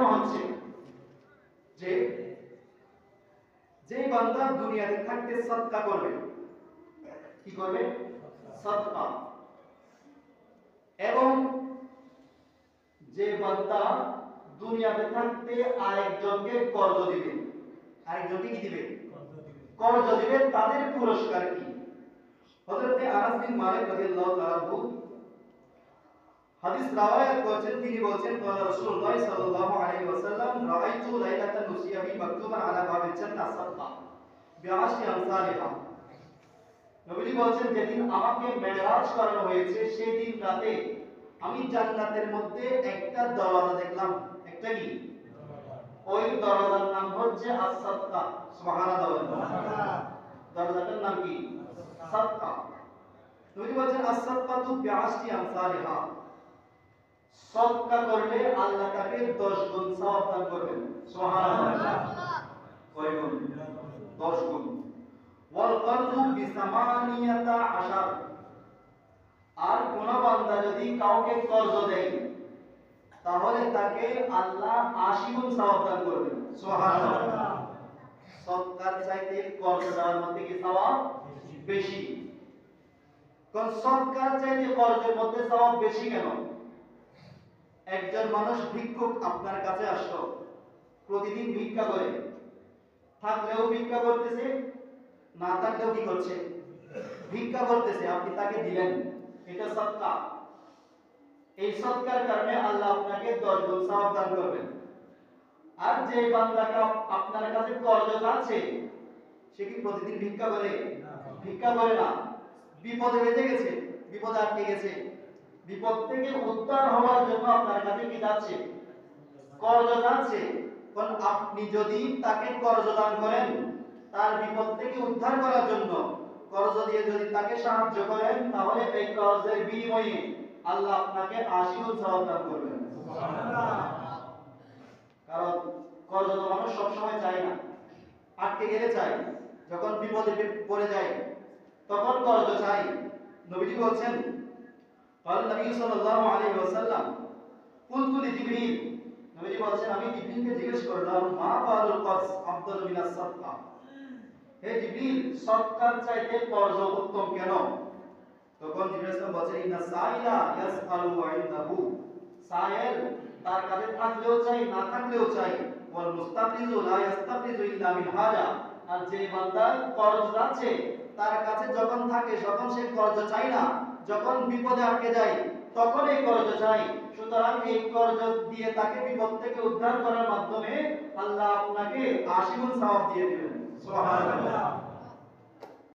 দেখানো হচ্ছে? যে যে বান্দা দুনিয়াতে থাকতে সৎকা করবে, কি করবে? সৎকা। এবং যে বান্দা দুনিয়াতে থাকতে আরেকজনকে কর্জ দিবে, আরেকজনকে কি দিবে? কর্জ দিবে। তাদের পুরস্কার কি? হযরতে আনাস বিন মালিক রাদিয়াল্লাহু তাআলা হাদিস রাওয়ায়াত করেছেন। তিনি বলছেন রাসূলুল্লাহ সাল্লাল্লাহু নুসিয়া আলা বাবিল জান্নাহ সাদকা বিআশরি আমসালিহা। নবীজি বলেন যেদিন আমাকে মেরাজ করানো হয়েছে সেই রাতে আমি জান্নাতের মধ্যে একটা দরজা দেখলাম। একটা কি? ওই দরজার নাম হচ্ছে আস-সাদকা। সুবহানাল্লাহ দরজাটার নাম কি? সাদকা। নবী বলেন আস-সাদকাতু বিআশরি আমসালিহা। সদকা করলে আল্লাহ তাকে 10 গুণ সওয়াব দান করবেন। সুবহানাল্লাহ। কয় গুণ? 10 গুণ। ওয়াল বিসামানিয়াতা আশার। আর কোন বান্দা যদি কাউকে কর্জ দেয়, তাহলে তাকে আল্লাহ 80 গুণ সদকার চাইতে কর্জ দেওয়ার মধ্যে কি বেশি। কোন সদকার চাইতে কর্জের মধ্যে বেশি কেন? একজন মানুষ ভিক্ষুক আপনার কাছে আসলো, প্রতিদিন ভিক্ষা করে। থাকলেও ভিক্ষা করতেছে না থাকলেও কি করছে? ভিক্ষা করতেছে আপনি তাকে দিলেন। এটা সৎকা। এই সৎকার কারণে আল্লাহ আপনাকে দশ গুণ সওয়াব দান করবেন। আর যে বান্দাটা আপনার কাছে কর্জ চাচ্ছে সে কি প্রতিদিন ভিক্ষা করে? ভিক্ষা করে না। বিপদে বেঁচে গেছে। বিপদে আটকে গেছে। বিপদ থেকে উদ্ধার হওয়ার জন্য আপনার কাছে কি যাচ্ছে? কর্জ যাচ্ছে কারণ আপনি যদি তাকে কর্জ দান করেন তার বিপদ থেকে উদ্ধার করার জন্য কর্জ দিয়ে যদি তাকে সাহায্য করেন তাহলে এই কর্জের বিনিময়ে আল্লাহ আপনাকে আশি গুণ সওয়াব দান করবেন কারণ কর্জ তো মানুষ সবসময় চায় না আটকে গেলে চাই যখন বিপদে পড়ে যায় তখন কর্জ চাই নবীজি বলছেন قال النبي صلى الله عليه وسلم قلت لجبريل নবীজি বলছেন, আমি জিবরিলকে জিজ্ঞেস করলাম, মা বালুল কস আফদাল মিনাস সাদকা হে জিবরিল সৎকার চাইতে কর্জ উত্তম কেন? তখন জিবরিল সাহেব বলছেন, ইন্না সাইলা ইয়াসআলু ওয়া সায়েল, তার কাছে থাকলেও চাই, না থাকলেও চাই। ওয়াল মুস্তাফিজু লা ইয়াস্তাফিজু ইল্লা মিন হাজা। আর যে বান্দা কর্জ যাচ্ছে তার কাছে যখন থাকে যখন সে কর্জ চাই না। যখন বিপদে আটকে যায়, তখন এই কর্জ চাই। সুতরাং এই কর্জ দিয়ে তাকে বিপদ থেকে উদ্ধার করার মাধ্যমে আল্লাহ আপনাকে আশি গুণ দিয়ে দিবেন। সুবহানাল্লাহ।